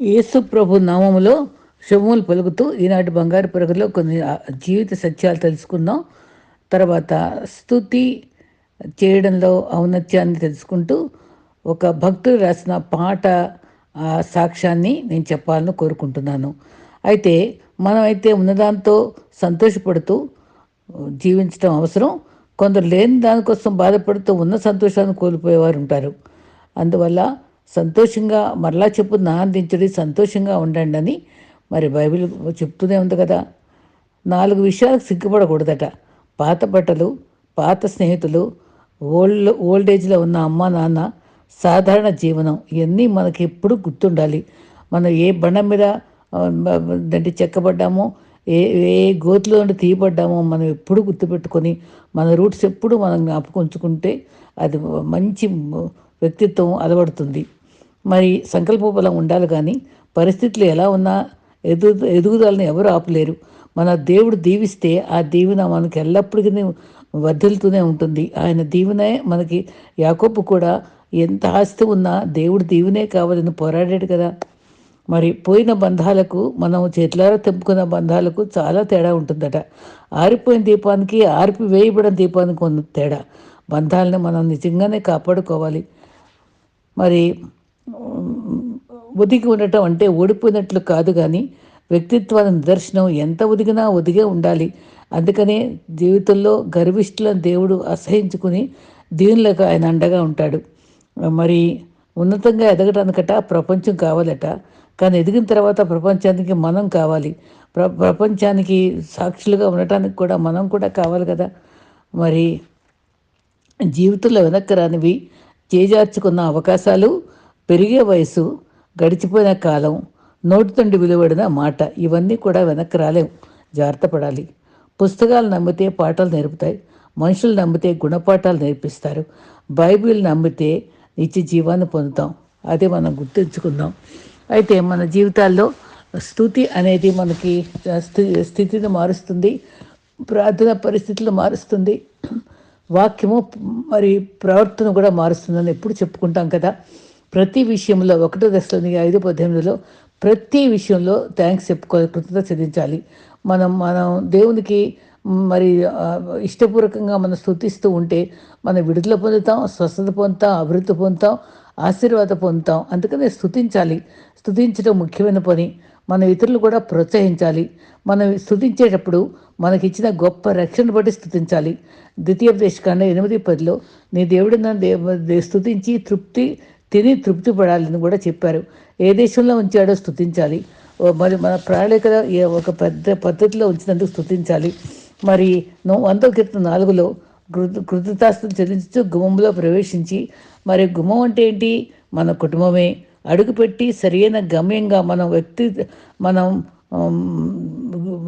యేసు ప్రభు నామములో శుభములు పలుకుతూ ఈనాటి బంగారు పరుగులో కొన్ని జీవిత సత్యాలు తెలుసుకుందాం. తర్వాత స్థుతి చేయడంలో ఔన్నత్యాన్ని తెలుసుకుంటూ ఒక భక్తుడు రాసిన పాట సాక్ష్యాన్ని నేను చెప్పాలని కోరుకుంటున్నాను. అయితే మనమైతే ఉన్నదాంతో సంతోషపడుతూ జీవించడం అవసరం. కొందరు లేని దానికోసం బాధపడుతూ ఉన్న సంతోషాన్ని కోల్పోయేవారు ఉంటారు. అందువల్ల సంతోషంగా మరలా చెప్పు ఆనందించడి సంతోషంగా ఉండండి అని మరి బైబిల్ చెప్తూనే ఉంది కదా. నాలుగు విషయాలకు సిగ్గుపడకూడదట. పాత బట్టలు పాత స్నేహితులు ఓల్డ్ ఓల్డేజ్లో ఉన్న అమ్మ నాన్న సాధారణ జీవనం ఇవన్నీ మనకి ఎప్పుడు గుర్తుండాలి. మనం ఏ బండ మీద దండి చెక్కబడ్డామో ఏ ఏ గోతులో నుండి తీయబడ్డామో మనం ఎప్పుడు గుర్తుపెట్టుకొని మన రూట్స్ ఎప్పుడు మనం జ్ఞాపకం ఉంచుకుంటే అది మంచి వ్యక్తిత్వం అలవడుతుంది. మరి సంకల్ప బలం ఉండాలి కానీ పరిస్థితులు ఎలా ఉన్నా ఎదుగు ఎదుగుదలని ఎవరు ఆపలేరు. మన దేవుడు దీవిస్తే ఆ దీవెన మనకి ఎల్లప్పటికీ వర్ధిల్తూనే ఉంటుంది. ఆయన దీవెనే మనకి యాకోపు కూడా ఎంత ఆస్తి ఉన్నా దేవుడు దీవెనే కావాలని పోరాడాడు కదా. మరి పోయిన బంధాలకు మనం చేతులారా తెంపుకున్న బంధాలకు చాలా తేడా ఉంటుందట. ఆరిపోయిన దీపానికి ఆరిపి వేయబడిన దీపానికి ఉన్న తేడా. బంధాలను మనం నిజంగానే కాపాడుకోవాలి. మరి ఒదిగి ఉండటం అంటే ఓడిపోయినట్లు కాదు కానీ వ్యక్తిత్వాల నిదర్శనం ఎంత ఒదిగినా ఒదిగే ఉండాలి. అందుకనే జీవితంలో గర్విష్ఠులను దేవుడు అసహించుకుని దీనులకు ఆయన అండగా ఉంటాడు. మరి ఉన్నతంగా ఎదగటానికట ప్రపంచం కావాలట. కానీ ఎదిగిన తర్వాత ప్రపంచానికి మనం కావాలి. ప్ర ప్రపంచానికి సాక్షులుగా ఉండటానికి కూడా మనం కూడా కావాలి కదా. మరి జీవితంలో వెనక్కి రానివి చేజార్చుకున్న అవకాశాలు పెరిగే వయసు గడిచిపోయిన కాలం నోటితండి విలువడిన మాట ఇవన్నీ కూడా వెనక్కి రాలేవు జాగ్రత్త పడాలి. పుస్తకాలు నమ్మితే పాఠాలు నేర్పుతాయి. మనుషులు నమ్మితే గుణపాఠాలు నేర్పిస్తారు. బైబిల్ నమ్మితే నిత్య జీవాన్ని పొందుతాం. అదే మనం గుర్తుంచుకుందాం. అయితే మన జీవితాల్లో స్థుతి అనేది మనకి స్థితిని మారుస్తుంది. ప్రార్థన పరిస్థితులు మారుస్తుంది. వాక్యము మరి ప్రవర్తన కూడా మారుస్తుందని ఎప్పుడు చెప్పుకుంటాం కదా. ప్రతి విషయంలో ఒకటో దశలోని ఐదు పద్దెనిమిదిలో ప్రతి విషయంలో థ్యాంక్స్ చెప్పుకోవాలి కృతజ్ఞత చెల్లించాలి. మనం మనం దేవునికి మరి ఇష్టపూర్వకంగా మనం స్థుతిస్తూ ఉంటే మనం విడుదల పొందుతాం స్వస్థత పొందుతాం అభివృద్ధి పొందుతాం ఆశీర్వాద పొందుతాం. అందుకనే స్థుతించాలి స్థుతించడం ముఖ్యమైన పని. మన ఇతరులు కూడా ప్రోత్సహించాలి. మనం స్థుతించేటప్పుడు మనకిచ్చిన గొప్ప రక్షణ బట్టి స్థుతించాలి ద్వితీయోపదేశకాండ ఎనిమిది పదిలో నీ దేవుడిని దేవ స్థుతించి తృప్తి తిని తృప్తి పడాలని కూడా చెప్పారు. ఏ దేశంలో ఉంచాడో స్థుతించాలి మరి మన ప్రణాళిక ఒక పెద్ద పద్ధతిలో ఉంచినందుకు స్థుతించాలి మరి వంద క్రితం నాలుగులో కృత కృతతాస్తులు చెల్లించు గుమ్మంలో ప్రవేశించి మరి గుమ్మం అంటే ఏంటి? మన కుటుంబమే. అడుగుపెట్టి సరైన గమ్యంగా మన వ్యక్తి మనం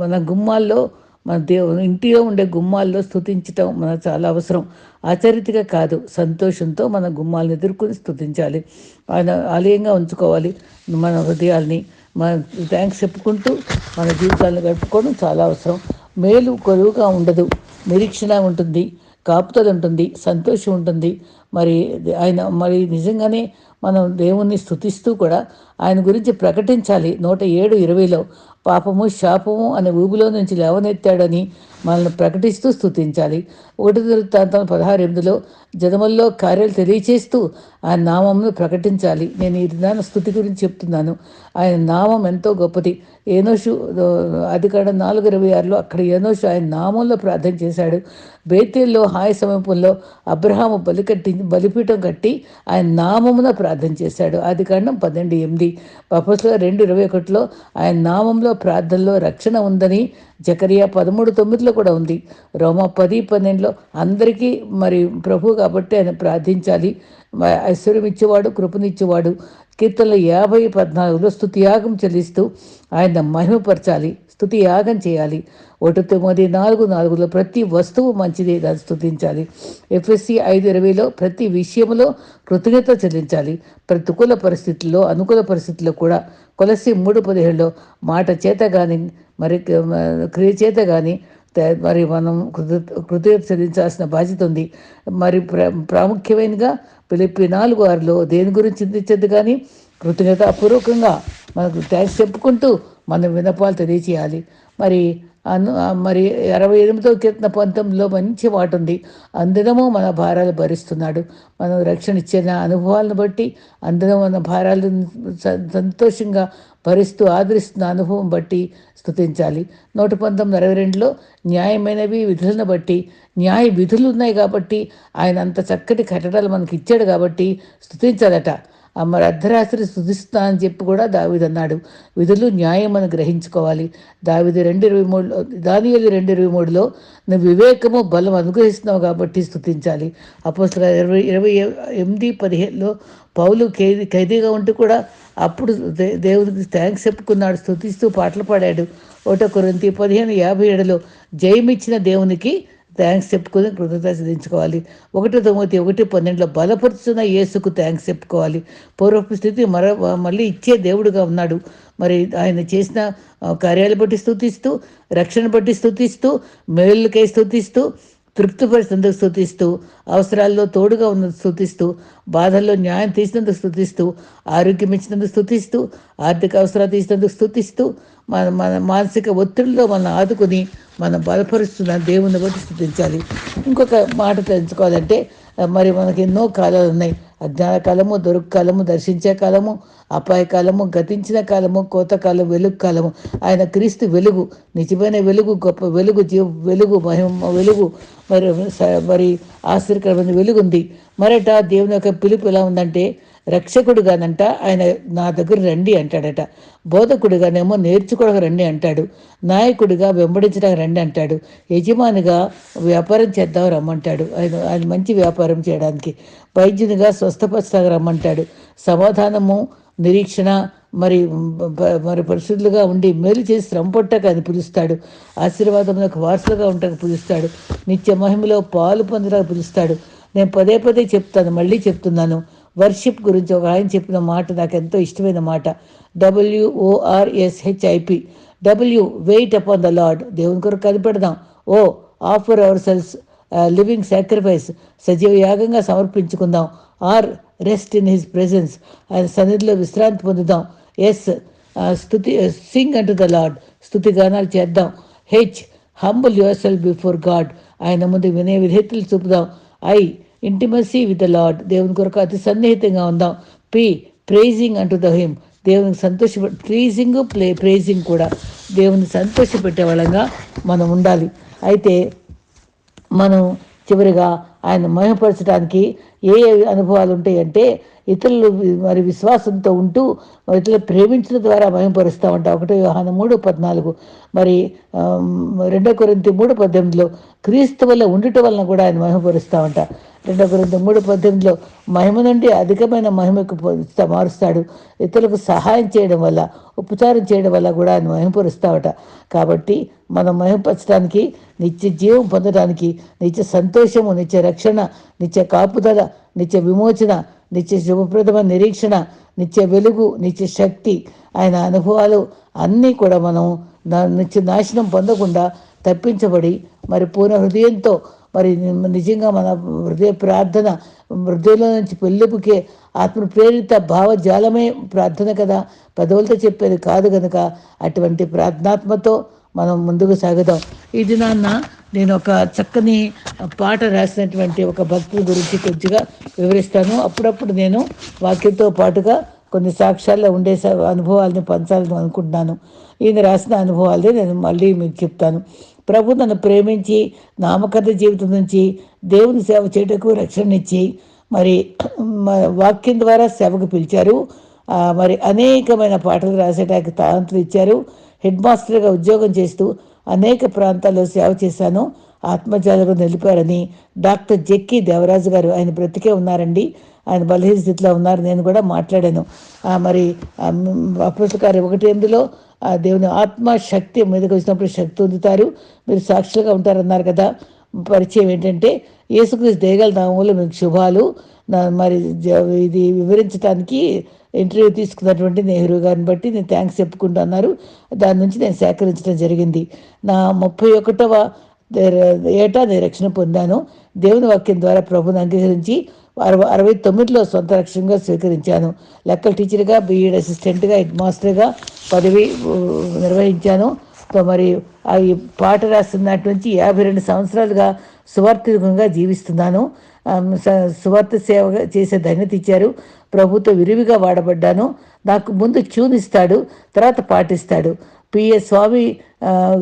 మన గుమ్మాల్లో మన దేవుని ఇంటిలో ఉండే గుమ్మాల్లో స్థుతించటం మన చాలా అవసరం. ఆచరితగా కాదు సంతోషంతో మన గుమ్మాలను ఎదుర్కొని స్థుతించాలి ఆయన ఆలయంగా ఉంచుకోవాలి మన హృదయాల్ని. మన థ్యాంక్స్ చెప్పుకుంటూ మన జీవితాలను గడుపుకోవడం చాలా అవసరం. మేలు కొలువుగా ఉండదు. నిరీక్షణ ఉంటుంది కాపుతలు ఉంటుంది సంతోషం ఉంటుంది. మరి ఆయన మరి నిజంగానే మనం దేవుణ్ణి స్థుతిస్తూ కూడా ఆయన గురించి ప్రకటించాలి. నూట ఏడు ఇరవైలో పాపము శాపము అనే ఊబిలో నుంచి లేవనెత్తాడని మనల్ని ప్రకటిస్తూ స్థుతించాలి ఒకటి వృత్తాంతం పదహారు ఎనిమిదిలో జనముల్లో కార్యాలు తెలియచేస్తూ ఆయన నామంను ప్రకటించాలి. నేను ఈ దినాన స్థుతి గురించి చెప్తున్నాను. ఆయన నామం ఎంతో గొప్పది. ఏనోషు అది కాడ నాలుగు ఇరవై ఆరులో అక్కడ ఏనోషు ఆయన నామంలో ప్రార్థన చేశాడు. బేతేల్లో హాయ సమీపంలో అబ్రహాము బలికట్టి బలిపీఠం కట్టి ఆయన నామమున ప్రార్థన చేశాడు. అది కాండం పన్నెండు ఎనిమిది. పపస్లో రెండు ఇరవై ఒకటిలో ఆయన నామంలో ప్రార్థనలో రక్షణ ఉందని జకరియా పదమూడు తొమ్మిదిలో కూడా ఉంది. రోమ పది పన్నెండులో అందరికీ మరి ప్రభు కాబట్టి ఆయన ప్రార్థించాలి. ఐశ్వర్యం ఇచ్చేవాడు కృపనిచ్చేవాడు. కీర్తనలు యాభై పద్నాలుగులో స్థుతియాగం చెల్లిస్తూ ఆయన మహిమపరచాలి. స్థుతి యాగం చేయాలి. ఒకటి తొమ్మిది నాలుగు నాలుగులో ప్రతి వస్తువు మంచిది దాన్ని స్థుతించాలి. ఎఫ్ఎస్సి ఐదు ఇరవైలో ప్రతి విషయంలో కృతజ్ఞత చెల్లించాలి. ప్రతికూల పరిస్థితుల్లో అనుకూల పరిస్థితుల్లో కూడా కొలసి మూడు పదిహేడులో మాట చేత కానీ మరి క్రియ చేత కానీ మరి మనం కృత కృతజ్ఞత చెల్లించాల్సిన బాధ్యత ఉంది. మరి ప్ర ప్రాముఖ్యమైనగా పిలిపి నాలుగు ఆరులో దేని గురించి చింతించద్దు కానీ కృతజ్ఞతాపూర్వకంగా మనకు థ్యాంక్స్ చెప్పుకుంటూ మనం వినపాలు తెలియచేయాలి మరి అను మరి అరవై ఎనిమిదో కీర్తన పంతొమ్మిదిలో మంచి మాట ఉంది. అందరము మన భారాలు భరిస్తున్నాడు. మనం రక్షణ ఇచ్చిన అనుభవాలను బట్టి అందరం మన భారాలు సంతోషంగా భరిస్తూ ఆదరిస్తున్న అనుభవం బట్టి స్థుతించాలి నూట పంతొమ్మిది అరవై రెండులో న్యాయమైనవి విధులను బట్టి న్యాయ విధులు ఉన్నాయి కాబట్టి ఆయన అంత చక్కటి కట్టడాలు మనకి ఇచ్చాడు కాబట్టి స్థుతించాలట అమ్మ అర్ధరాత్రి స్థుతిస్తా అని చెప్పి కూడా దావిది అన్నాడు. విధులు న్యాయం అని గ్రహించుకోవాలి. దావిది రెండు ఇరవై మూడులో దానియలు రెండు ఇరవై మూడులో నువ్వు వివేకము బలం అనుగ్రహిస్తున్నావు కాబట్టి స్థుతించాలి అపోసల ఇరవై ఇరవై ఎనిమిది పదిహేనులో పౌలు ఖైదీ ఖైదీగా ఉంటూ కూడా అప్పుడు దేవుడికి థ్యాంక్స్ చెప్పుకున్నాడు స్థుతిస్తూ పాటలు పాడాడు. ఒకటో కొరింతి పదిహేను యాభై ఏడులో జయమిచ్చిన దేవునికి థ్యాంక్స్ చెప్పుకొని కృతజ్ఞత సిద్ధించుకోవాలి ఒకటో తొమ్మిది ఒకటి పన్నెండులో బలపరుచున్న యేసుకు థ్యాంక్స్ చెప్పుకోవాలి. పూర్వపు స్థితి మర మళ్ళీ ఇచ్చే దేవుడుగా ఉన్నాడు. మరి ఆయన చేసిన కార్యాలు బట్టి స్థుతిస్తూ రక్షణ బట్టి స్థుతిస్తూ మేలుకై స్థుతిస్తూ తృప్తిపరిచినందుకు స్థుతిస్తూ అవసరాల్లో తోడుగా ఉన్నందుకు స్థుతిస్తూ బాధల్లో న్యాయం తీసినందుకు స్థుతిస్తూ ఆరోగ్యం ఇచ్చినందుకు స్థుతిస్తూ ఆర్థిక అవసరాలు తీసినందుకు స్థుతిస్తూ మన మన మానసిక ఒత్తిడిలో మనం ఆదుకుని మనం బలపరుస్తున్న దేవుని బట్టి స్థుతించాలి ఇంకొక మాట తెలుసుకోవాలంటే మరి మనకి ఎన్నో కాలాలు ఉన్నాయి. అజ్ఞాన కాలము దొరుకు కాలము దర్శించే కాలము అపాయ కాలము గతించిన కాలము కోత కాలం వెలుగు కాలము. ఆయన క్రీస్తు వెలుగు నిజమైన వెలుగు గొప్ప వెలుగు జీవ వెలుగు మహిమ వెలుగు మరి మరి ఆశ్చర్యకరమైన వెలుగు ఉంది మరట దేవుని యొక్క పిలుపు ఎలా ఉందంటే రక్షకుడు కాదంట ఆయన నా దగ్గర రండి అంటాడట. బోధకుడిగానేమో నేర్చుకోవడానికి రండి అంటాడు. నాయకుడిగా వెంబడించడానికి రండి అంటాడు. యజమానిగా వ్యాపారం చేద్దాం రమ్మంటాడు. ఆయన ఆయన మంచి వ్యాపారం చేయడానికి. వైద్యునిగా స్వస్థపరచడానికి రమ్మంటాడు. సమాధానము నిరీక్షణ మరి మరి పరిశుద్ధులుగా ఉండి మేలు చేసి శ్రమపట్టక అని పిలుస్తాడు. ఆశీర్వాదములకు వారసులుగా ఉండక పిలుస్తాడు. నిత్య మహిమలో పాలు పొందడానికి పిలుస్తాడు. నేను పదే పదే చెప్తాను మళ్ళీ చెప్తున్నాను. వర్షిప్ గురించి ఒక ఆయన చెప్పిన మాట నాకు ఎంతో ఇష్టమైన మాట. డబ్ల్యూఓఆర్ఎస్హెచ్ఐపి W wait upon the Lord దేవుని కొరకు కనిపెడదాం. ఓ offer hour cells living sacrifice సజీవ యాగంగా సమర్పించుకుందాం. Are rest in his presence ఆయన సన్నిధిలో విశ్రాంతి పొందుదాం. ఎస్ స్థుతి సింగ్ అంటు ద లాడ్ స్థుతి గానాలు చేద్దాం. H humble yourself before God ఆయన ముందు వినయ విధేతలు చూపుదాం. I intimacy with the Lord దేవుని కొరకు అతి సన్నిహితంగా ఉందాం. పి ప్రేజింగ్ అంటూ ద హిమ్ దేవునికి సంతోష ప్లీజింగ్ ప్లే ప్రేజింగ్ కూడా దేవుని సంతోషపెట్టే వాళ్ళంగా మనం ఉండాలి. అయితే మనం చివరిగా ఆయన మహిమపరచడానికి ఏ అనుభవాలు ఉంటాయంటే ఇతరులు మరి విశ్వాసంతో ఉంటూ ఇతరులు ప్రేమించడం ద్వారా మహింపరుస్తామంట ఒకటో వ్యవహారం మూడు పద్నాలుగు. మరి రెండో కొరింత మూడు పద్దెనిమిదిలో క్రీస్తు వల్ల ఉండటం వలన కూడా ఆయన మహిమపరుస్తామంట. రెండో కొరింత మూడు పద్దెనిమిదిలో మహిమ నుండి అధికమైన మహిమకు మారుస్తాడు. ఇతరులకు సహాయం చేయడం వల్ల ఉపచారం చేయడం వల్ల కూడా ఆయన మహిమపరుస్తావట కాబట్టి మనం మహిమపరచడానికి నిత్య జీవం పొందడానికి నిత్య సంతోషము నిత్య రక్షణ నిత్య కాపుదల నిత్య విమోచన నిత్య శుభప్రదమైన నిరీక్షణ నిత్య వెలుగు నిత్య శక్తి ఆయన అనుభవాలు అన్నీ కూడా మనం నిత్య నాశనం పొందకుండా తప్పించబడి మరి పూర్ణ హృదయంతో మరి నిజంగా మన హృదయ ప్రార్థన హృదయంలో నుంచి పెళ్ళిపుకే ఆత్మ ప్రేరిత భావజాలమే ప్రార్థన కదా. పదవులతో చెప్పేది కాదు కనుక అటువంటి ప్రార్థనాత్మతో మనం ముందుకు సాగుదాం. ఈ దినాన్న నేను ఒక చక్కని పాట రాసినటువంటి ఒక భక్తుల గురించి కొద్దిగా వివరిస్తాను. అప్పుడప్పుడు నేను వాక్యంతో పాటుగా కొన్ని సాక్ష్యాల్లో ఉండే అనుభవాలను పంచాలని అనుకుంటున్నాను. ఈయన రాసిన అనుభవాలే నేను మళ్ళీ మీకు చెప్తాను. ప్రభు నన్ను ప్రేమించి నామకథ జీవితం నుంచి దేవుని సేవ చేయటకు రక్షణ ఇచ్చి మరి వాక్యం ద్వారా సేవకు పిలిచారు. మరి అనేకమైన పాటలు రాసేటానికి తాంతులు ఇచ్చారు. హెడ్ మాస్టర్గా ఉద్యోగం చేస్తూ అనేక ప్రాంతాల్లో సేవ చేశాను. ఆత్మజాలకు నిలిపారని డాక్టర్ జెక్కి దేవరాజు గారు ఆయన బ్రతికే ఉన్నారండి. ఆయన బలహీన స్థితిలో ఉన్నారు నేను కూడా మాట్లాడాను. మరి అప్పటికారు ఒకటి ఎనిమిదిలో ఆ దేవుని ఆత్మ శక్తి మీదకి వచ్చినప్పుడు శక్తి పొందుతారు మీరు సాక్షులుగా ఉంటారన్నారు కదా. పరిచయం ఏంటంటే యేసుక్రీస్తు దేగల నామంలో మీకు శుభాలు. మరి ఇది వివరించడానికి ఇంటర్వ్యూ తీసుకున్నటువంటి నెహ్రూ గారిని బట్టి నేను థ్యాంక్స్ చెప్పుకుంటున్నారు దాని నుంచి నేను సేకరించడం జరిగింది. నా ముప్పై ఒకటవ ఏటా నేను రక్షణ పొందాను. దేవుని వాక్యం ద్వారా ప్రభుని అంగీకరించి అరవై అరవై తొమ్మిదిలో సొంత రక్షణగా స్వీకరించాను. లెక్కల టీచర్గా బీఈడ్ అసిస్టెంట్గా హెడ్ మాస్టర్గా పదవి నిర్వహించాను. మరి ఈ పాట రాస్తున్నట్టు నుంచి యాభై రెండు సంవత్సరాలుగా సువార్థికంగా జీవిస్తున్నాను. సువార్త సేవ చేసే ధన్యత ఇచ్చారు. ప్రభుత్వ విరివిగా వాడబడ్డాను. నాకు ముందు చూనిస్తాడు తర్వాత పాటిస్తాడు పిఎస్ స్వామి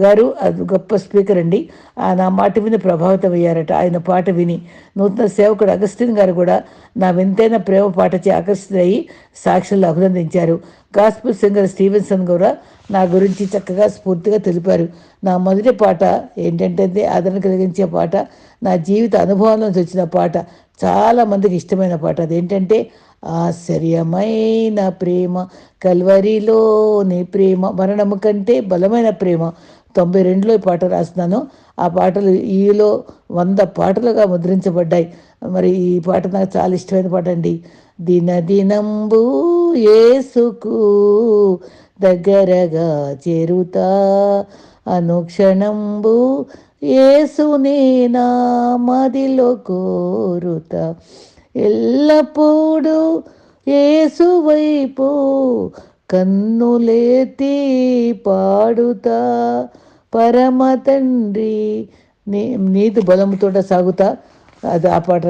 గారు అది గొప్ప స్పీకర్ అండి. నా మాట విని ప్రభావితం అయ్యారట ఆయన పాట విని నూతన సేవకుడు అగస్టిన్ గారు కూడా నా వింతైన ప్రేమ పాటచే ఆకర్షితులయ్యి సాక్షులు అభినందించారు. గాస్పుల్ సింగర్ స్టీవెన్సన్ కూడా నా గురించి చక్కగా స్ఫూర్తిగా తెలిపారు. నా మొదటి పాట ఏంటంటే ఆదరణ కలిగించే పాట. నా జీవిత అనుభవంలోంచి వచ్చిన పాట. చాలా మందికి ఇష్టమైన పాట. అదేంటంటే ఆశ్చర్యమైన ప్రేమ కల్వరిలోని ప్రేమ మరణము కంటే బలమైన ప్రేమ. తొంభై రెండులో ఈ పాట రాస్తున్నాను. ఆ పాటలు ఈలో వంద పాటలుగా ముద్రించబడ్డాయి. మరి ఈ పాట నాకు చాలా ఇష్టమైన పాట అండి. దిన దినంబు ఏసుకు దగ్గరగా చేరుతా. అనుక్షణంబు ఏసునే నా మదిలో కోరుతా. ఎల్లప్పుడూ ఏసువైపు కన్నులేతి పాడుతా. పరమ తండ్రి నీ నీతి బలముతో సాగుతా. అది ఆ పాట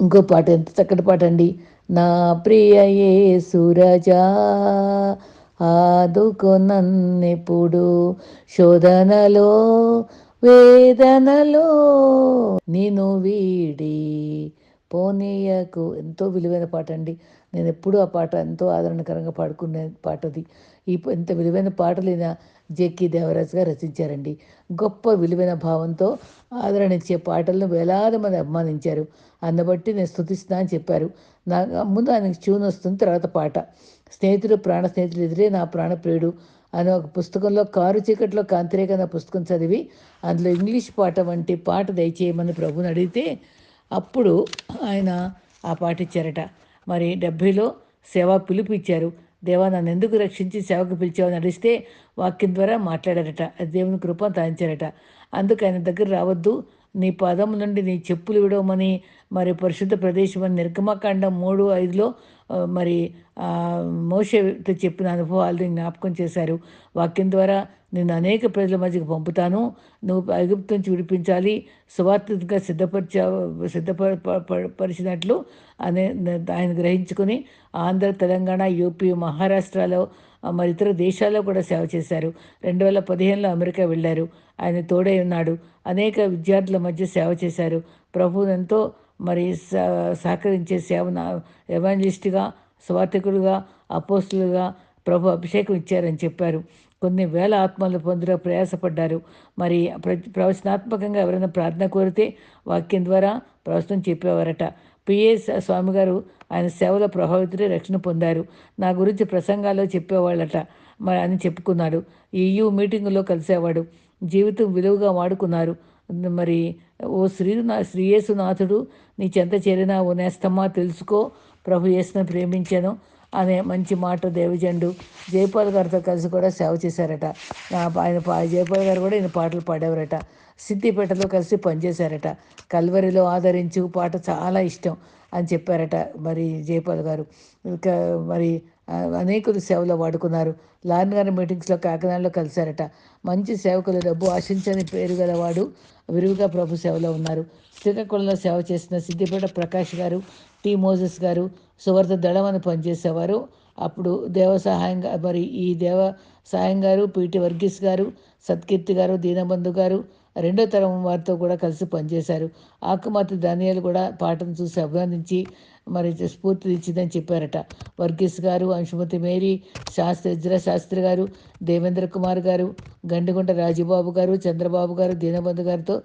ఇంకో పాట ఎంత చక్కటి పాట అండి. నా ప్రియ ఏ సురజా ఆదుకొనన్నెప్పుడు శోధనలో వేదనలో నేను వీడి పోనీయకు. ఎంతో విలువైన పాట అండి నేను ఎప్పుడూ ఆ పాట ఎంతో ఆదరణకరంగా పాడుకునే పాటది. ఈ ఎంత విలువైన పాటలైన జెక్కి గారు రచించారండి. గొప్ప విలువైన భావంతో ఆదరణ ఇచ్చే పాటలను వేలాది మంది అభిమానించారు. బట్టి నేను స్థుతిస్తున్నా అని చెప్పారు. నా ముందు ఆయనకి ట్యూన్ వస్తుంది తర్వాత పాట. స్నేహితుడు ప్రాణ స్నేహితులు ఎదురే నా ప్రాణప్రియుడు అనే ఒక పుస్తకంలో కారు చీకట్లో కాంతిరేఖ పుస్తకం చదివి అందులో ఇంగ్లీష్ పాట వంటి పాట దయచేయమని ప్రభుని అడిగితే అప్పుడు ఆయన ఆ పాటించారట మరి డెబ్భైలో సేవ పిలుపు ఇచ్చారు. దేవా నన్ను ఎందుకు రక్షించి సేవకు పిలిచావని నడిస్తే వాక్యం ద్వారా మాట్లాడారట. దేవుని కృప తాయించారట. అందుకు ఆయన దగ్గర రావద్దు. నీ పదం నుండి నీ చెప్పులు విడవమని మరి పరిశుద్ధ ప్రదేశం అని నిర్గమకాండం మూడు ఐదులో మరి మోసతో చెప్పిన అనుభవాలు జ్ఞాపకం చేశారు. వాక్యం ద్వారా నేను అనేక ప్రజల మధ్యకు పంపుతాను. నువ్వు ఐగుప్తు నుంచి విడిపించాలి. సువార్తగా సిద్ధపరిచ సిద్ధపరిచినట్లు అనే ఆయన గ్రహించుకుని ఆంధ్ర తెలంగాణ యూపీ మహారాష్ట్రలో మరి ఇతర దేశాల్లో కూడా సేవ చేశారు. రెండు వేల పదిహేనులో అమెరికా వెళ్ళారు. ఆయన తోడై ఉన్నాడు. అనేక విద్యార్థుల మధ్య సేవ చేశారు. ప్రభువు ఎంతో మరి సహకరించే సేవన ఎవాంజలిస్ట్గా స్వార్థకులుగా అపోస్తులుగా ప్రభు అభిషేకం ఇచ్చారని చెప్పారు. కొన్ని వేల ఆత్మలు పొందుట ప్రయాసపడ్డారు. మరి ప్రవచనాత్మకంగా ఎవరైనా ప్రార్థన కోరితే వాక్యం ద్వారా ప్రవచనం చెప్పేవారట. పిఎస్ స్వామి గారు ఆయన సేవలో ప్రభావితుడే రక్షణ పొందారు. నా గురించి ప్రసంగాల్లో చెప్పేవాళ్ళట. మరి అని చెప్పుకున్నాడు. ఈయూ మీటింగులో కలిసేవాడు. జీవితం విలువగా వాడుకున్నారు మరి ఓ శ్రీ శ్రీయేసునాథుడు నీ చెంత చేరిన ఓ నేస్తమ్మా తెలుసుకో ప్రభు యేసును ప్రేమించాను అనే మంచి మాట దేవజండు జయపాల్ గారితో కలిసి కూడా సేవ చేశారట. ఆయన జయపాల్ గారు కూడా ఈయన పాటలు పాడేవారట. సిద్దిపేటలో కలిసి పనిచేశారట. కల్వరిలో ఆదరించు పాట చాలా ఇష్టం అని చెప్పారట మరి జయపాల్ గారు. ఇంకా మరి అనేకులు సేవలో వాడుకున్నారు. లాన్ గారి మీటింగ్స్లో కాకినాడలో కలిశారట. మంచి సేవకులు డబ్బు ఆశించని పేరు గలవాడు విరివిగా ప్రభు సేవలో ఉన్నారు. శ్రీకాకుళంలో సేవ చేసిన సిద్దిపేట ప్రకాష్ గారు టి మోజెస్ గారు సువర్త దళం అని పనిచేసేవారు. అప్పుడు దేవ సహాయంగా మరి ఈ దేవ సాయం గారు పిటి వర్గీస్ గారు సత్కీర్తి గారు దీనబంధు గారు రెండో తరం వారితో కూడా కలిసి పనిచేశారు. ఆకుమాతి ధాన్యాలు కూడా పాటను చూసి అభినందించి మరి స్ఫూర్తి ఇచ్చిందని చెప్పారట. వర్గీస్ గారు అంశుమతి మేరీ శాస్త్రి ఇజ్రా శాస్త్రి గారు దేవేంద్ర కుమార్ గారు గండిగుంట రాజుబాబు గారు చంద్రబాబు గారు దీనబంధు గారితో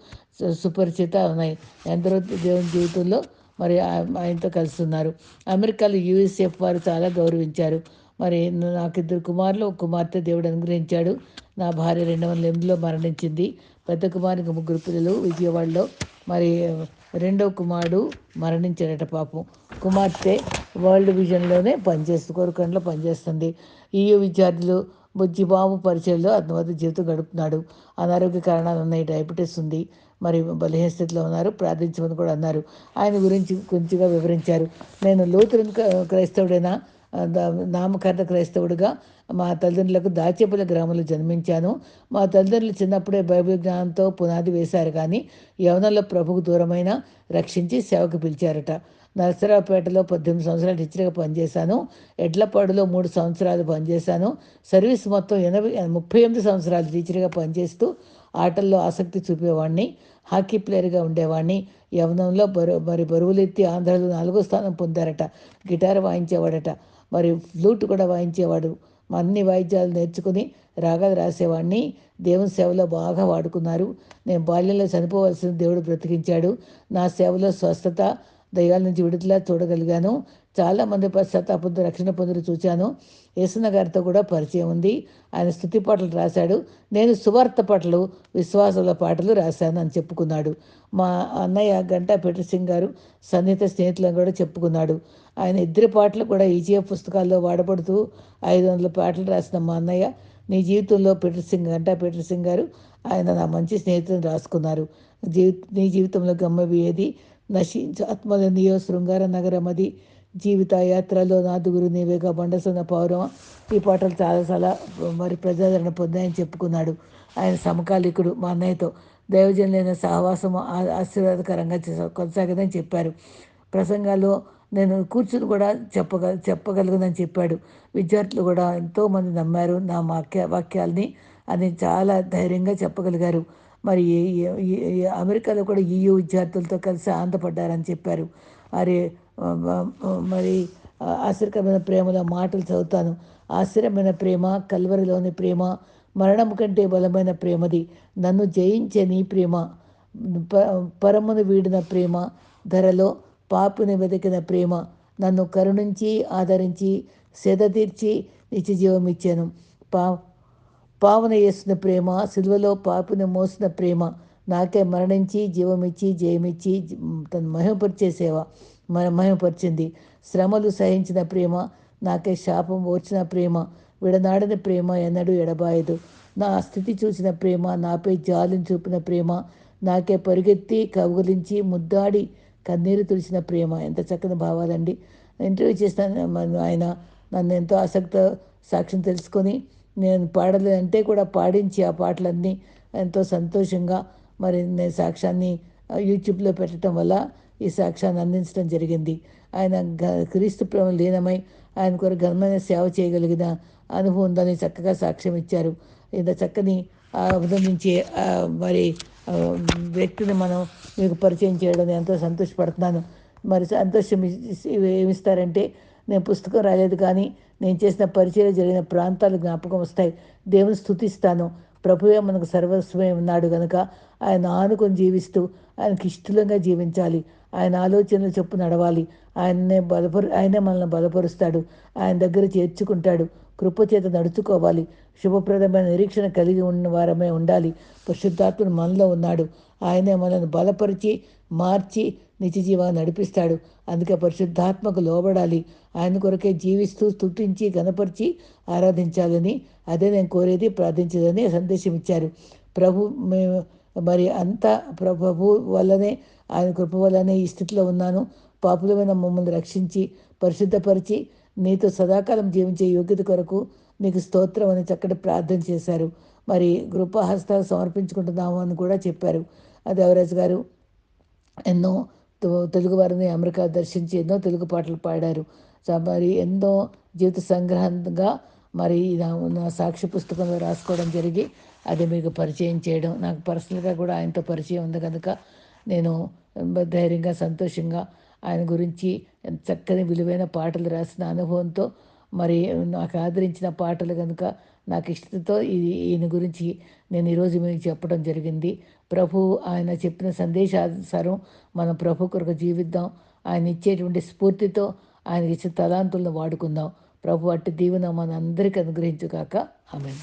సుపరిచిత ఉన్నాయి. ఎందరో దేవుని జీవితంలో మరి ఆయనతో కలుస్తున్నారు. అమెరికాలో యూఎస్ఎఫ్ వారు చాలా గౌరవించారు. మరి నాకు ఇద్దరు కుమారులు కుమార్తె దేవుడు అనుగ్రహించాడు. నా భార్య రెండు వందల ఎనిమిదిలో మరణించింది. పెద్ద కుమారునికి ముగ్గురు పిల్లలు విజయవాడలో. మరి రెండో కుమారుడు మరణించాడట పాపం. కుమార్తె వరల్డ్ విజన్లోనే పనిచేస్తుంది కోరుకండ్లో పనిచేస్తుంది. ఈయూ విద్యార్థులు బుజ్జిబాబు పరిచయంలో అతని వద్ద జీవితం గడుపుతున్నాడు. అనారోగ్య కారణాలు ఉన్నాయి డయాబెటీస్ ఉంది. మరి బలహీన స్థితిలో ఉన్నారు ప్రార్థించమని కూడా అన్నారు. ఆయన గురించి కొంచెంగా వివరించారు. నేను లోతులను క్రైస్తవుడైనా నామకరణ క్రైస్తవుడిగా మా తల్లిదండ్రులకు దాచేపల్లి గ్రామంలో జన్మించాను. మా తల్లిదండ్రులు చిన్నప్పుడే బైబిల్ జ్ఞానంతో పునాది వేశారు కానీ యవనంలో ప్రభుకు దూరమైన రక్షించి సేవకు పిలిచారట. నరసరావుపేటలో పద్దెనిమిది సంవత్సరాలు టీచర్గా పనిచేశాను. ఎడ్లపాడులో మూడు సంవత్సరాలు పనిచేశాను. సర్వీస్ మొత్తం ఎనభై ముప్పై ఎనిమిది సంవత్సరాలు టీచర్గా పనిచేస్తూ ఆటల్లో ఆసక్తి చూపేవాడిని హాకీ ప్లేయర్గా ఉండేవాడిని యవనంలో బరు మరి బరువులెత్తి ఆంధ్రలో నాలుగో స్థానం పొందారట. గిటార్ వాయించేవాడట. మరి ఫ్లూట్ కూడా వాయించేవాడు. అన్ని వాయిద్యాలు నేర్చుకుని రాగాలు రాసేవాడిని దేవుని సేవలో బాగా వాడుకున్నారు. నేను బాల్యంలో చనిపోవలసిన దేవుడు బ్రతికించాడు. నా సేవలో స్వస్థత దయాల నుంచి విడుదల చూడగలిగాను. చాలామంది పశ్చాత్తాపంతో రక్షణ పొందులు చూశాను యేసున్న గారితో కూడా పరిచయం ఉంది. ఆయన స్థుతి పాటలు రాశాడు. నేను సువార్త పాటలు విశ్వాసాల పాటలు రాశాను అని చెప్పుకున్నాడు. మా అన్నయ్య గంటా పెటర్ సింగ్ గారు సన్నిహిత స్నేహితులను కూడా చెప్పుకున్నాడు. ఆయన ఇద్దరి పాటలు కూడా ఈజీఎఫ్ పుస్తకాల్లో వాడబడుతూ ఐదు వందల పాటలు రాసిన మా అన్నయ్య నీ జీవితంలో పీటర్ సింగ్ గంటా పీటర్ సింగ్ గారు ఆయన నా మంచి స్నేహితులను రాసుకున్నారు. జీవి నీ జీవితంలో గమ్మవి నశించు ఆత్మల నియో శృంగార నగరం అది జీవిత యాత్రలో నాదుగురు నీవేగా బండసున్న పౌరం ఈ పాటలు చాలా చాలా మరి ప్రజాదరణ పొందాయని చెప్పుకున్నాడు. ఆయన సమకాలికుడు మా అన్నయ్యతో దైవజనులైన సహవాసము ఆశీర్వాదకరంగా కొనసాగదని చెప్పారు. ప్రసంగాల్లో నేను కూర్చుని కూడా చెప్పగ చెప్పగలుగునని చెప్పాడు. విద్యార్థులు కూడా ఎంతోమంది నమ్మారు నా వాక్య వాక్యాల్ని అని చాలా ధైర్యంగా చెప్పగలిగారు. మరి అమెరికాలో కూడా ఈయూ విద్యార్థులతో కలిసి ఆనందపడ్డారని చెప్పారు. అరే మరి ఆశ్చర్యకరమైన ప్రేమలో మాటలు చదువుతాను. ఆశ్చర్యమైన ప్రేమ కల్వరిలోని ప్రేమ మరణం కంటే బలమైన ప్రేమది. నన్ను జయించే నీ ప్రేమ పరమును వీడిన ప్రేమ ధరలో పాపుని వెతికిన ప్రేమ. నన్ను కరుణించి ఆదరించి సెద తీర్చి నిత్య జీవం ఇచ్చాను. పా పావన చేసిన ప్రేమ సిల్వలో పాపుని మోసిన ప్రేమ. నాకే మరణించి జీవమిచ్చి జయమిచ్చి తను మహిమపరిచే సేవ. మహిమపరిచింది. శ్రమలు సహించిన ప్రేమ నాకే శాపం ఓర్చిన ప్రేమ విడనాడిన ప్రేమ ఎన్నడూ ఎడబాయదు. నా స్థితి చూసిన ప్రేమ నాపై జాలిని చూపిన ప్రేమ నాకే పరిగెత్తి కౌగులించి ముద్దాడి కన్నీరు తుడిచిన ప్రేమ. ఎంత చక్కని భావాలండి. ఇంటర్వ్యూ చేస్తాను ఆయన నన్ను ఎంతో ఆసక్తి సాక్ష్యం తెలుసుకొని నేను పాడలేదంటే కూడా పాడించి ఆ పాటలన్నీ ఎంతో సంతోషంగా మరి నేను సాక్ష్యాన్ని యూట్యూబ్లో పెట్టడం వల్ల ఈ సాక్ష్యాన్ని అందించడం జరిగింది. ఆయన క్రీస్తు ప్రేమ లీనమై ఆయన కొరకు ఘనమైన సేవ చేయగలిగిన అనుభవం ఉందని చక్కగా సాక్ష్యం ఇచ్చారు. ఇంత చక్కని అభినందించే మరి వ్యక్తిని మనం మీకు పరిచయం చేయడం ఎంతో సంతోషపడుతున్నాను. మరి సంతోషం ఏమిస్తారంటే నేను పుస్తకం రాలేదు కానీ నేను చేసిన పరిచయం జరిగిన ప్రాంతాలు జ్ఞాపకం వస్తాయి. దేవుని స్థుతిస్తాను. ప్రభువే మనకు సర్వస్వమే ఉన్నాడు కనుక ఆయన ఆనుకొని జీవిస్తూ ఆయనకి ఇష్టంగా జీవించాలి. ఆయన ఆలోచనలు చెప్పు నడవాలి. ఆయన్నే బలపరు ఆయనే మనల్ని బలపరుస్తాడు. ఆయన దగ్గర చేర్చుకుంటాడు. కృపచేత నడుచుకోవాలి. శుభప్రదమైన నిరీక్షణ కలిగి ఉన్న వారమే ఉండాలి. పరిశుద్ధాత్ముడు మనలో ఉన్నాడు. ఆయనే మనల్ని బలపరిచి మార్చి నిత్యజీవాన్ని నడిపిస్తాడు. అందుకే పరిశుద్ధాత్మకు లోబడాలి. ఆయన కొరకే జీవిస్తూ స్థుతించి గనపరిచి ఆరాధించాలని అదే నేను కోరేది ప్రార్థించేదని సందేశం ఇచ్చారు ప్రభు మేము మరి అంతా ప్రభు వల్లనే ఆయన కృప వల్లనే ఈ స్థితిలో ఉన్నాను. పాపులమైన మమ్మల్ని రక్షించి పరిశుద్ధపరిచి నీతో సదాకాలం జీవించే యోగ్యత కొరకు నీకు స్తోత్రం అని చక్కటి ప్రార్థన చేశారు. మరి కృపాహస్తాలు సమర్పించుకుంటున్నాము అని కూడా చెప్పారు. అది దేవరాజు గారు ఎన్నో తెలుగు వారిని అమెరికా దర్శించి ఎన్నో తెలుగు పాటలు పాడారు. మరి ఎన్నో జీవిత సంగ్రహంగా మరి నా సాక్షి పుస్తకంలో రాసుకోవడం జరిగి అది మీకు పరిచయం చేయడం నాకు పర్సనల్గా కూడా ఆయనతో పరిచయం ఉంది కనుక నేను ధైర్యంగా సంతోషంగా ఆయన గురించి చక్కని విలువైన పాటలు రాసిన అనుభవంతో మరి నాకు ఆదరించిన పాటలు కనుక నాకు ఇష్టంతో ఇది ఈయన గురించి నేను ఈరోజు మీకు చెప్పడం జరిగింది. ప్రభు ఆయన చెప్పిన సందేశానుసారం మనం ప్రభు కొరకు జీవిద్దాం. ఆయన ఇచ్చేటువంటి స్ఫూర్తితో ఆయన ఇచ్చిన తలాంతులను వాడుకుందాం. ప్రభు అట్టి దీవెన మన అందరికీ అనుగ్రహించుగాక. ఆమె